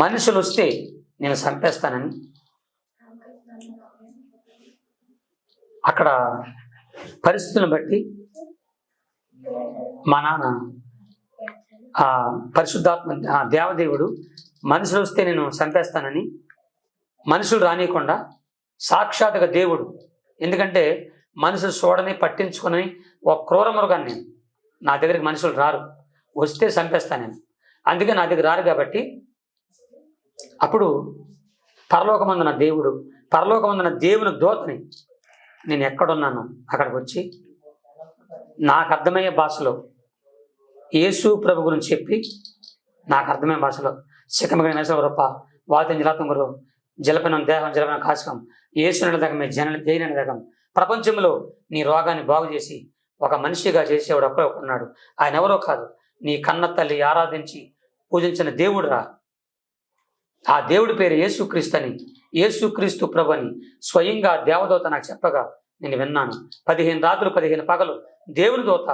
మనుషులు వస్తే నేను చంపేస్తానని. అక్కడ పరిస్థితులను బట్టి మా నాన్న ఆ పరిశుద్ధాత్మ ఆ దేవదేవుడు మనుషులు వస్తే నేను చంపేస్తానని. మనుషులు రానియకుండా సాక్షాత్గా దేవుడు. ఎందుకంటే మనుషులు చూడని పట్టించుకొని ఒక క్రూర మృగాన్ని నేను నా దగ్గరికి మనుషులు రారు. వస్తే చంపేస్తాను నేను అందుకే నా దగ్గర రారు కాబట్టి అప్పుడు పరలోకమందున దేవుడు పరలోకమందున దేవుని దోతని నేను ఎక్కడున్నాను అక్కడికి వచ్చి నాకు అర్థమయ్యే భాషలో యేసు ప్రభు గురించి చెప్పి నాకు అర్థమయ్యే భాషలో శిఖమగిన మేసవరప్ప వాతం జలాతం గురు జలపనం దేహం జలపనం కాశకం యేసు నిలదగమే జన జైన నిలదగం ప్రపంచంలో నీ రోగాన్ని బాగు చేసి ఒక మనిషిగా చేసేవాడు ఒక్కడే ఉన్నాడు ఆయన ఎవరో కాదు. నీ కన్న తల్లి ఆరాధించి పూజించిన దేవుడు రా ఆ దేవుడి పేరు యేసుక్రీస్తు అని యేసుక్రీస్తు ప్రభుని స్వయంగా దేవదూత నాకు చెప్పగా నేను విన్నాను. పదిహేను రాత్రులు పదిహేను పగలు దేవుని దూత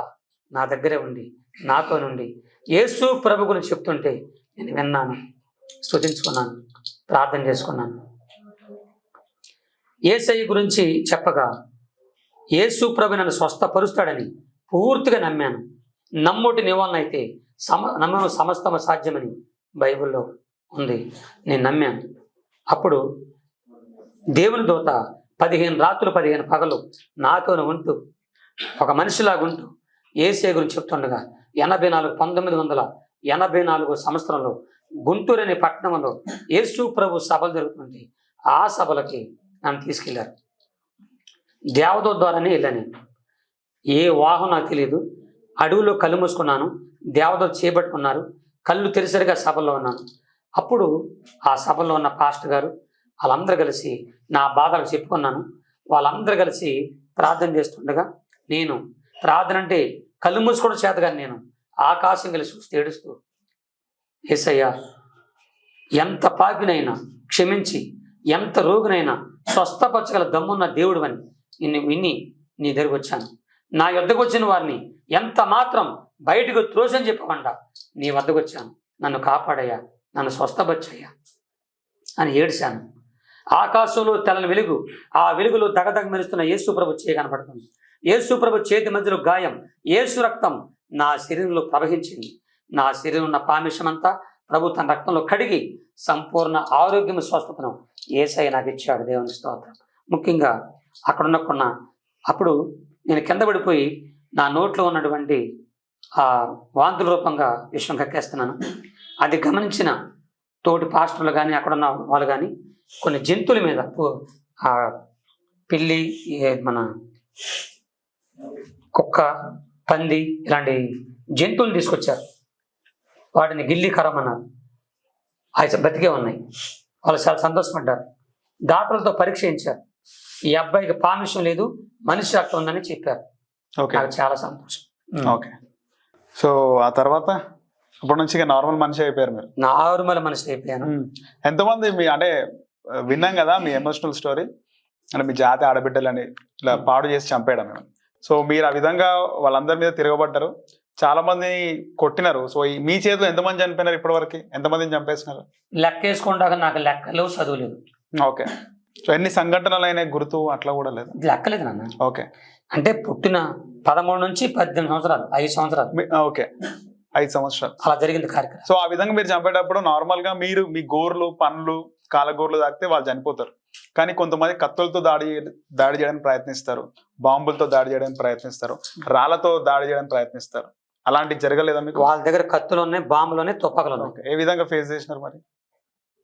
నా దగ్గరే ఉండి నాతో నుండి యేసు ప్రభు గురించి చెప్తుంటే నేను విన్నాను. స్థుతించుకున్నాను ప్రార్థన చేసుకున్నాను. ఏసయ్య గురించి చెప్పగా యేసు ప్రభు నన్ను స్వస్థపరుస్తాడని పూర్తిగా నమ్మాను. నమ్ముటి నివాళన అయితే సమ నమ్మ సమస్తమ సాధ్యమని బైబిల్లో ఉంది. నేను నమ్మాను. అప్పుడు దేవుని దూత పదిహేను రాత్రులు పదిహేను పగలు నాతోనే ఉంటూ ఒక మనిషిలాగా ఉంటూ ఏసే గురించి చెప్తుండగా ఎనభై నాలుగు పంతొమ్మిది వందల ఎనభై నాలుగు సంవత్సరంలో గుంటూరు అనే పట్టణంలో యేసు ప్రభు సభలు జరుగుతుంది ఆ సభలకి నన్ను తీసుకెళ్ళారు. దేవదూత ద్వారానే వెళ్ళాను. ఏ వాహనం నాకు తెలియదు అడవిలో కళ్ళు మూసుకున్నాను. దేవదూత చేపట్టుకున్నారు. కళ్ళు తెరిసరిగా సభలో ఉన్నాను. అప్పుడు ఆ సభలో ఉన్న పాస్టర్ గారు వాళ్ళందరూ కలిసి నా బాధలు చెప్పుకున్నాను. వాళ్ళందరూ కలిసి ప్రార్థన చేస్తుండగా నేను ప్రార్థన అంటే కళ్ళు మూసుకోవడం చేతగాని నేను ఆకాశం కలిసి చూస్తే ఏడుస్తూ ఏసయ్యా ఎంత పాపినైనా క్షమించి ఎంత రోగినైనా స్వస్థపరచగల దమ్మున్న దేవుడు అని నిన్ను విని నీ దగ్గరకు వచ్చాను. నా వద్దకు వచ్చిన వారిని ఎంత మాత్రం బయటకు త్రోసని చెప్పకుండా నీ వద్దకు వచ్చాను. నన్ను కాపాడయ్యా. నన్ను స్వస్థపరచయ్యా అని ఏడిశాను ఆకాశంలో తెల్లని వెలుగు ఆ వెలుగులో దగదగ మెరుస్తున్న యేసుప్రభు చేయి కనపడుతుంది. యేసుప్రభు చేతి మధ్యలో గాయం యేసు రక్తం నా శరీరంలో ప్రవహించింది. నా శరీరం ఉన్న పామిషమంతా ప్రభు తన రక్తంలో కడిగి సంపూర్ణ ఆరోగ్యం స్వస్థతను ఏసై నాకు ఇచ్చాడు. దేవుని స్తోత్రం. ముఖ్యంగా అక్కడున్న కొన్న అప్పుడు నేను కింద పడిపోయి నా నోట్లో ఉన్నటువంటి ఆ వాంతుల రూపంగా విషయం కక్కేస్తున్నాను. అది గమనించిన తోటి పాస్టర్లు కానీ అక్కడున్న వాళ్ళు కానీ కొన్ని జంతువుల మీద పిల్లి మన కుక్క పంది ఇలాంటి జంతువులు తీసుకొచ్చారు. వాటిని గిల్లి కరమన్నారు. అవి బతికే ఉన్నాయి. వాళ్ళు చాలా సంతోషపడ్డారు. డాక్టర్లతో పరీక్ష చేయించారు. ఈ అబ్బాయికి పామిషం లేదు మనిషి రక్తం ఉందని చెప్పారు. నాకు చాలా సంతోషం. ఓకే. సో ఆ తర్వాత? అప్పటి నుంచి ఇక నార్మల్ మనిషి అయిపోయారు మీరు. నార్మల్ మనిషి అయిపోయాను. ఎంతమంది మీ అంటే విన్నాం కదా మీ ఎమోషనల్ స్టోరీ అంటే మీ జాతి ఆడబిడ్డలని ఇలా పాడు చేసి చంపేయడం. మేము సో మీరు ఆ విధంగా వాళ్ళందరి మీద తిరగబడ్డారు. చాలా మంది కొట్టినారు. సో మీ చేతిలో ఎంతమంది చనిపోయినారు ఇప్పటివరకు? ఎంతమందిని చంపేసినారు? లెక్క వేసుకుంటాక నాకు లెక్కలు చదువు లేదు ఓకే. సో ఎన్ని సంఘటనలు అయినా గుర్తు అట్లా కూడా లేదు? లెక్కలేదు నాన్న. ఓకే. అంటే పుట్టిన పదమూడు నుంచి పద్దెనిమిది సంవత్సరాలు ఐదు సంవత్సరాలు. ఓకే. ఐదు సంవత్సరాలు. అలా జరిగింది కార్యక్రమం. సో ఆ విధంగా మీరు చంపేటప్పుడు నార్మల్గా మీరు మీ గోర్లు పనులు కాలగోర్లు తాకితే వాళ్ళు చనిపోతారు. కానీ కొంతమంది కత్తులతో దాడి దాడి చేయడానికి ప్రయత్నిస్తారు. బాంబులతో దాడి చేయడానికి ప్రయత్నిస్తారు. రాళ్ళతో దాడి చేయడానికి ప్రయత్నిస్తారు. అలాంటివి జరగలేదా మీకు? వాళ్ళ దగ్గర కత్తులు ఉన్నాయి బాంబులు ఉన్నాయి తుపాకులు ఉన్నాయి. ఏ విధంగా ఫేస్ చేసినారు మరి?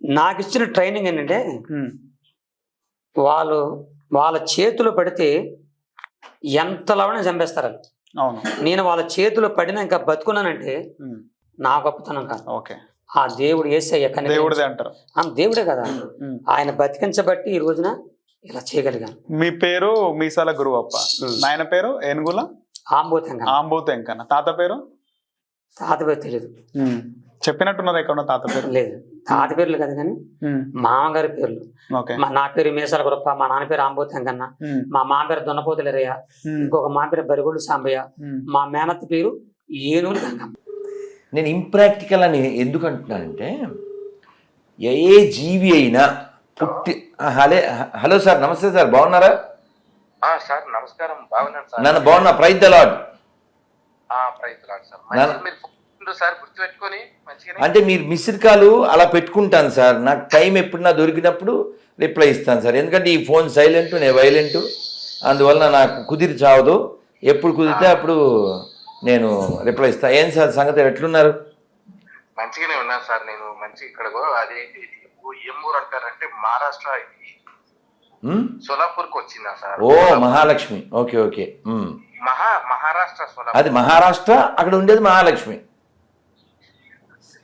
నాకు ఇచ్చిన ట్రైనింగ్ ఏంటంటే వాళ్ళు వాళ్ళ చేతిలో పడితే ఎంతలోనే చంపేస్తారు వాళ్ళు. నేను వాళ్ళ చేతిలో పడినా ఇంకా బతుకున్నానంటే. నా గొప్పతనం కాదు. ఓకే. ఆ దేవుడు ఏసయ్య కనుక దేవుడిదే అంటారు. దేవుడే కదా. ఆయన బతికించబట్టి ఈ రోజున ఇలా చేయగలిగాను. మీ పేరు మీసాల గురువప్ప. నాయన పేరు ఏనుగుల? ఆంబోతంగా ఆంబోత్ ఎంకన్న తాత పేరు? తాత పేరు తెలియదు. చెప్పినట్టున్నారు ఎక్కడ తాత పేరు? లేదు. తాత పేర్లు కదా కానీ. మామగారి పేర్లు. ఓకే. మా నా పేరు మేసాల గురప్ప మా నాన్న పేరు ఆంబోతంగన్న ఉమ్. మా మామ పేరు దొన్నపోతులరయ్య. ఇంకొక మా పేరు బరిగొడ్డు సాంబయ్య. మా మేనత్త పేరు ఏనుగులు గంగమ్మ. నేను ఇంప్రాక్టికల్ అని ఎందుకు అంటున్నానంటే ఏ జీవి అయినా పుట్టి హలే హలో సార్ నమస్తే సార్ బాగున్నారా? ఆ సార్ నమస్కారం బాగున్నాను సార్. నన్ను బాగున్నా ప్రైజ్ ద లాడ్ ఆ ప్రయత్నాలు సార్. మీరు సార్ గుర్తుపెట్టుకొని అంటే మీరు మిస్డ్ కాల్ అలా పెట్టుకుంటాను సార్. నాకు టైం ఎప్పుడన్నా దొరికినప్పుడు రిప్లై ఇస్తాను సార్. ఎందుకంటే ఈ ఫోన్ సైలెంట్ నేను వైలెంట్. అందువల్ల నాకు కుదిరి చావదు. ఎప్పుడు కుదిరితే అప్పుడు నేను రిప్లై ఇస్తాను ఏం సార్ సంగతి? ఎట్లున్నారు? మంచిగానే ఉన్నాను సార్. నేను మంచి ఇక్కడ అది ఏం ఊరు అంటారంటే మహారాష్ట్ర ఇది? సోలాపూర్కు వచ్చిందా సార్? ఓ మహాలక్ష్మి. Okay okay. మహా మహారాష్ట్ర అది మహారాష్ట్ర అక్కడ ఉండేది మహాలక్ష్మి.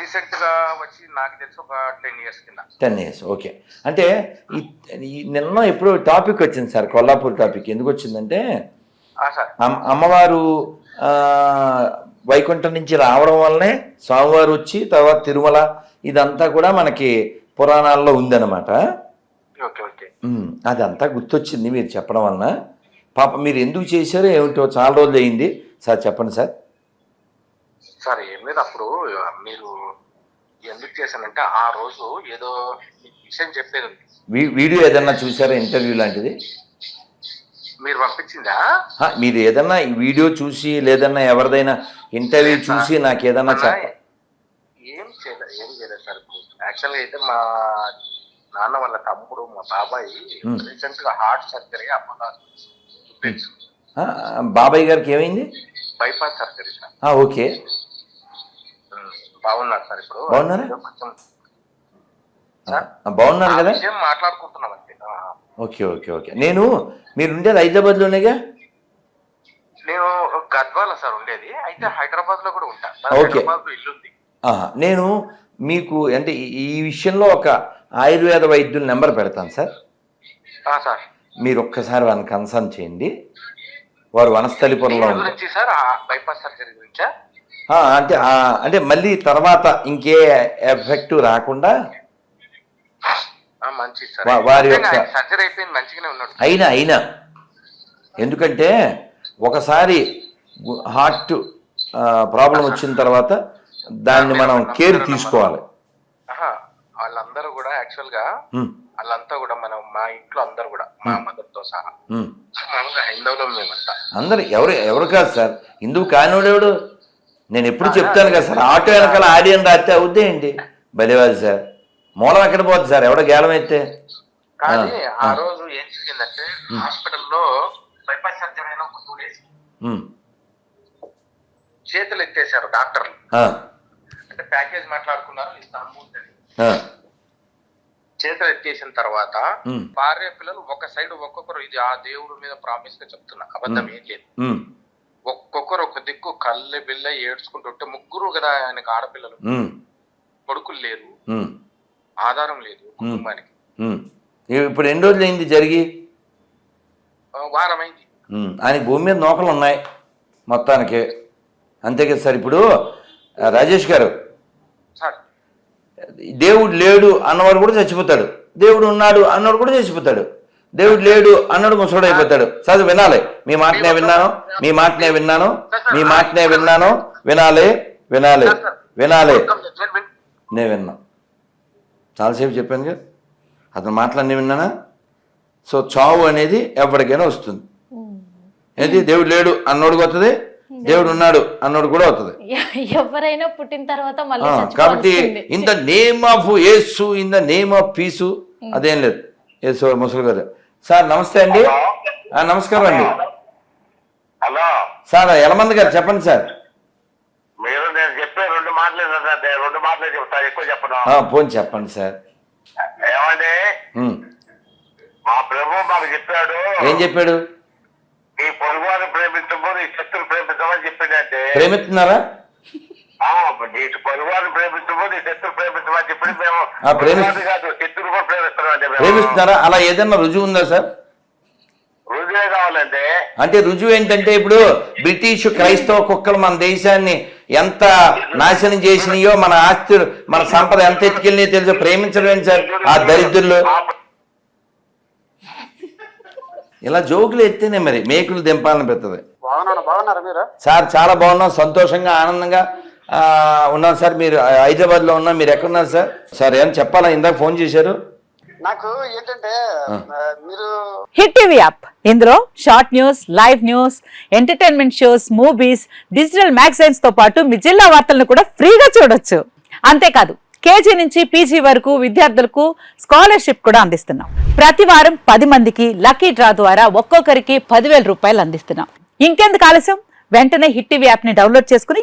రీసెంట్గా వచ్చి నాకు తెలిసి ఒక టెన్ ఇయర్స్ కింద. Ten years okay. అంటే ఈ- నిన్న ఎప్పుడో టాపిక్ వచ్చింది సార్ కొల్లాపూర్ టాపిక్. ఎందుకు వచ్చిందంటే సార్. అమ్మవారు వైకుంఠం నుంచి రావడం వల్లనే స్వామివారు వచ్చి తర్వాత తిరుమల ఇదంతా కూడా మనకి పురాణాల్లో ఉందన్నమాట. అదంతా గుర్తొచ్చింది మీరు చెప్పడం వలన. పాప మీరు ఎందుకు చేశారో ఏమిటో చాలా రోజులు అయింది సార్ చెప్పండి సార్. సార్ లేదు అప్పుడు మీరు ఎందుకు చేశానంటే ఆ రోజు ఏదో విషయం చెప్పేది వీడియో ఏదన్నా చూసారా ఇంటర్వ్యూ లాంటిది? మీరు పంపించిందా? మీరు ఏదన్నా వీడియో చూసి లేదన్నా ఎవరిదైనా ఇంటర్వ్యూ చూసి నాకు ఏదన్నా ఏం చేయలేదు ఏం చేయలేదు సార్. యాక్చువల్గా అయితే మా నాన్న వాళ్ళ తమ్ముడు మా బాబాయ్. రీసెంట్గా హార్ట్ సర్జరీ ఆ, బాబాయ్ గారికి ఏమైంది? Bypass surgery sir. ఓకే. బాగున్నారు సార్ ఇప్పుడు. బాగున్నారా? బాగున్నారు కదా? మాట్లాడుకుంటున్నాం అంతే. Okay okay okay. నేను మీరు ఉండేది హైదరాబాద్లోనేగా? నేను గద్వాల సార్ ఉండేది. అయితే హైదరాబాద్లో కూడా ఉంటా. హైదరాబాద్లో ఇల్లు ఉంది. ఆహా, నేను మీకు అంటే ఈ- విషయంలో ఒక ఆయుర్వేద వైద్యుల నెంబర్ పెడతాను సార్. సార్. మీరు ఒక్కసారి వారిని కన్సల్ట్ చేయండి. వారు వనస్థలిపురంలో బైపాస్ సర్జరీ గురించా? అంటే అంటే మళ్ళీ తర్వాత ఇంకే ఎఫెక్ట్ రాకుండా వారి యొక్క- అయినా అయినా. ఎందుకంటే ఒకసారి హార్ట్ ప్రాబ్లం వచ్చిన తర్వాత దాన్ని మనం కేర్ తీసుకోవాలి. వాళ్ళందరూ కూడా యాక్చువల్గా వాళ్ళంతా కూడా మనం మా ఇంట్లో అందరూ కూడా మా మదర్తో సహా. మామూలుగా హైందవులో మేమంతా. అందరు ఎవరు ఎవరు కాదు సార్. ఇందుకు కానివాడెవడు? నేను ఎప్పుడు చెప్తాను కదా సార్ ఆటో వెనకాల ఆడియన్ రాస్తే అవుద్దే ఏంటి? బలివాది సార్. మూలం ఎక్కడ పోతుంది సార్? ఎవడో గేలం అయితే కానీ ఆ. రోజు ఏం జరిగిందంటే హాస్పిటల్లో బైపాస్ సర్జరీ అయిన ఒక టూ డేస్. ఉమ్, చేతులు ఎత్తేసారు డాక్టర్లు. అంటే ప్యాకేజ్ మాట్లాడుకున్నారు ఇస్తాము చేతులు ఎత్తేసిన తర్వాత భార్య పిల్లలు ఒక సైడ్ ఒక్కొక్కరు ఇది ఆ దేవుడి మీద ప్రామిస్గా చెప్తున్నా అబద్ధం ఏం లేదు. ఉమ్, ఒక్కొక్కరు ఒక దిక్కు కళ్ళె బిల్ల ఏడ్చుకుంటుంటే ముగ్గురు కదా ఆయనకు ఆడపిల్లలు. కొడుకులు లేరు. ఆధారం లేదు కుటుంబానికి. ఇప్పుడు ఎన్ని రోజులు అయింది జరిగి వారం అయింది ఆయన భూమి మీద నూకలు ఉన్నాయి మొత్తానికి. అంతే కదా సార్ ఇప్పుడు? రాజేష్ గారు. సార్. దేవుడు లేడు అన్నవాడు కూడా చచ్చిపోతాడు. దేవుడు ఉన్నాడు అన్నవాడు కూడా చచ్చిపోతాడు. దేవుడు లేడు అన్నాడు ముసడు అయిపోతాడు. చదువు వినాలి. మీ మాటనే విన్నాను. మీ మాటనే విన్నాను. మీ మాటనే విన్నాను. వినాలి వినాలి వినాలి. నేను నేను విన్నా. చాలాసేపు చెప్పాను కదా. అతను మాటలన్నీ విన్నానా? సో చావు అనేది ఎవరికైనా వస్తుంది. ఏంటి? దేవుడు లేడు అన్నోడికి వస్తుంది దేవుడు ఉన్నాడు అన్నోడు కూడా వస్తుంది ఎ- ఎవరైనా పుట్టిన తర్వాత కాబట్టి. In the name of Yesu in the name of peace అదేం లేదు. యేసు ముసలి గారు. సార్ నమస్తే అండి. నమస్కారం అండి. హలో. సార్ ఎలమంది గారు చెప్పండి సార్. మీరు నేను చెప్పే రెండు మాటలే రెండు మాటలే చెప్తా ఎక్కువ చెప్పను. ఆ, పోనీ చెప్పండి సార్. ఏమండి. మా ప్రభు మాకు చెప్పాడు. ఏం చెప్పాడు? ఈ పొరుగువారిని ప్రేమించము నీ శక్తులు ప్రేమించమని చెప్పిందంటే ప్రేమిస్తున్నారా? శత్రు ప్రేమించమని చెప్పి మేము కాదు శత్రువు కూడా ప్రేమిస్తున్నారా? అలా ఏదైనా రుజువు ఉందా సార్? రుజువే కావాలంటే. అంటే రుజువు ఏంటంటే ఇప్పుడు బ్రిటిష్ క్రైస్తవ కుక్కలు మన దేశాన్ని ఎంత నాశనం చేసినాయో మన ఆస్తి మన సంపద ఎంత ఎత్తుకెళ్ళినాయో తెలుసు? ప్రేమించడం ఏంటి సార్? ఆ దరిద్రులు. ఇలా జోకులు ఎత్తేనే మరి మేకులు దింపాలని పెడుతుంది మీరు? సార్ చాలా బాగున్నాం సంతోషంగా ఆనందంగా. ఆ, ఉన్నాం సార్ మీరు హైదరాబాద్లో ఉన్నాం మీరు ఎక్కడున్నారు సార్? సార్ ఏం చెప్పాలా? ఇందాక ఫోన్ చేశారు. నాకు ఏంటంటే మీరు హిట్ టీవీ యాప్. ఇందులో short news live news entertainment shows movies digital మ్యాగజైన్స్తో పాటు మీ జిల్లా వార్తలను కూడా ఫ్రీగా చూడొచ్చు. అంతేకాదు కేజీ నుంచి పీజీ వరకు విద్యార్థులకు స్కాలర్షిప్ కూడా అందిస్తున్నాం. ప్రతి వారం పది మందికి లక్కీ డ్రా ద్వారా ఒక్కొక్కరికి పదివేల రూపాయలు అందిస్తున్నాం. ఇంకెందుకు ఆలస్యం? వెంటనే హిట్ టీవీ యాప్ని డౌన్లోడ్ చేసుకుని